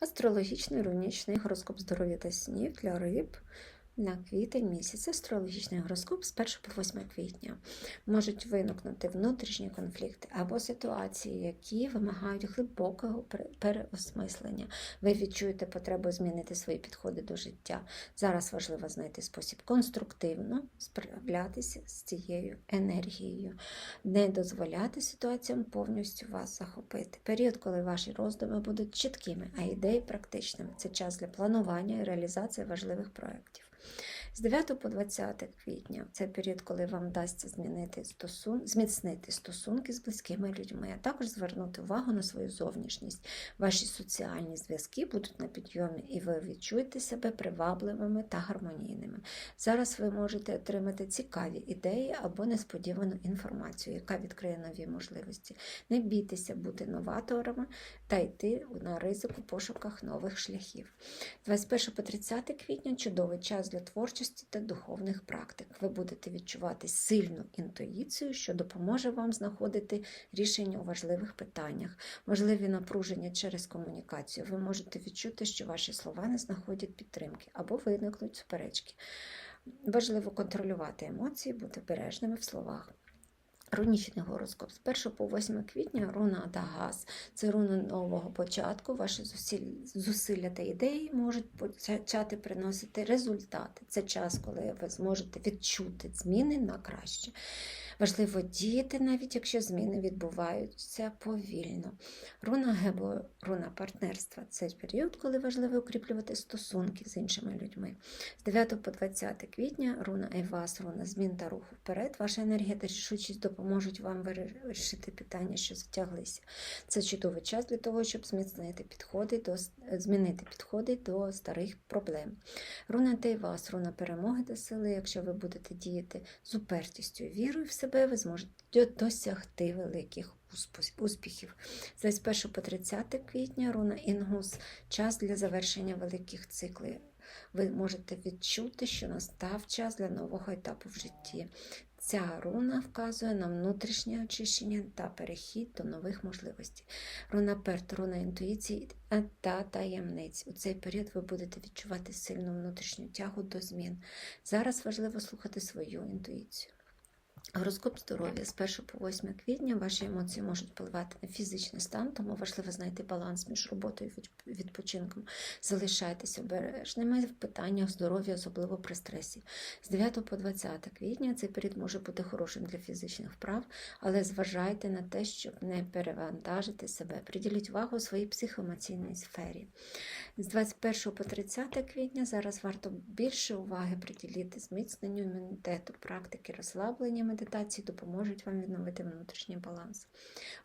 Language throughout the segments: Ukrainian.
Астрологічний рунічний гороскоп здоров'я та снів для риб на квітень місяць. Астрологічний гороскоп з 1 по 8 квітня можуть виникнути внутрішні конфлікти або ситуації, які вимагають глибокого переосмислення. Ви відчуєте потребу змінити свої підходи до життя. Зараз важливо знайти спосіб конструктивно справлятися з цією енергією, не дозволяти ситуаціям повністю вас захопити. Період, коли ваші роздуми будуть чіткими, а ідеї практичними. Це час для планування і реалізації важливих проєктів. З 9 по 20 квітня це період, коли вам вдасться змінити стосун... зміцнити стосунки з близькими людьми, а також звернути увагу на свою зовнішність. Ваші соціальні зв'язки будуть на підйомі, і ви відчуєте себе привабливими та гармонійними. Зараз ви можете отримати цікаві ідеї або несподівану інформацію, яка відкриє нові можливості. Не бійтеся бути новаторами та йти на ризик у пошуках нових шляхів. 21 по 30 квітня чудовий час для творчості та духовних практик. Ви будете відчувати сильну інтуїцію, що допоможе вам знаходити рішення у важливих питаннях, можливі напруження через комунікацію. Ви можете відчути, що ваші слова не знаходять підтримки або виникнуть суперечки. Важливо контролювати емоції, бути бережними в словах. Рунічний гороскоп з 1 по 8 квітня руна Адагас. Це руна нового початку. Ваші зусилля та ідеї можуть почати приносити результати. Це час, коли ви зможете відчути зміни на краще. Важливо діяти, навіть якщо зміни відбуваються повільно. Руна Гебо, руна партнерства це період, коли важливо укріплювати стосунки з іншими людьми. З 9 по 20 квітня руна Евас, руна змін та руху вперед. Ваша енергія та рішучість допоможуть вам вирішити питання, що затяглися. Це чудовий час для того, щоб зміцнити підходи до змінити підходи до старих проблем. Руна Дейвас, руна перемоги та сили. Якщо ви будете діяти з упертістю вірою в себе, ви зможете досягти великих успіхів. З 21 по 30 квітня руна Інгус час для завершення великих циклів. Ви можете відчути, що настав час для нового етапу в житті. Ця руна вказує на внутрішнє очищення та перехід до нових можливостей. Руна Перт, руна інтуїції та таємниць. У цей період ви будете відчувати сильну внутрішню тягу до змін. Зараз важливо слухати свою інтуїцію. Гороскоп здоров'я з 1 по 8 квітня ваші емоції можуть впливати на фізичний стан, тому важливо знайти баланс між роботою і відпочинком. Залишайтеся обережними в питаннях здоров'я, особливо при стресі. З 9 по 20 квітня цей період може бути хорошим для фізичних вправ, але зважайте на те, щоб не перевантажити себе. Приділіть увагу своїй психоемоційній сфері. З 21 по 30 квітня зараз варто більше уваги приділити зміцненню імунітету, практики розслаблення медитації допоможуть вам відновити внутрішній баланс.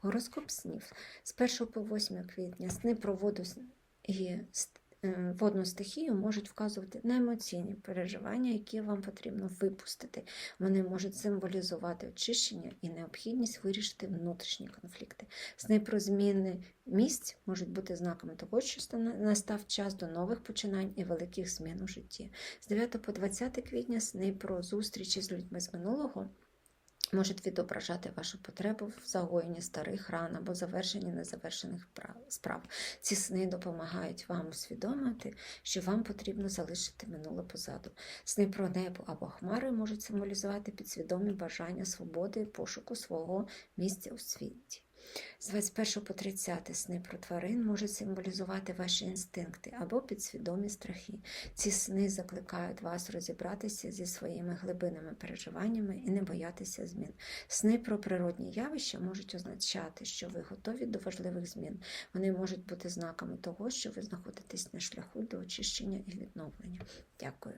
Гороскоп снів з 1 по 8 квітня сни про воду і е, водну стихію можуть вказувати на емоційні переживання, які вам потрібно випустити. Вони можуть символізувати очищення і необхідність вирішити внутрішні конфлікти. Сни про зміни місць можуть бути знаками того, що настав час до нових починань і великих змін у житті. З 9 по 20 квітня сни про зустрічі з людьми з минулого можуть відображати вашу потребу в загоєнні старих ран або завершенні незавершених справ. Ці сни допомагають вам усвідомити, що вам потрібно залишити минуле позаду. Сни про небо або хмари можуть символізувати підсвідомі бажання свободи і пошуку свого місця у світі. З 21 по 30 сни про тварин можуть символізувати ваші інстинкти або підсвідомі страхи. Ці сни закликають вас розібратися зі своїми глибинними переживаннями і не боятися змін. Сни про природні явища можуть означати, що ви готові до важливих змін. Вони можуть бути знаками того, що ви знаходитесь на шляху до очищення і відновлення. Дякую.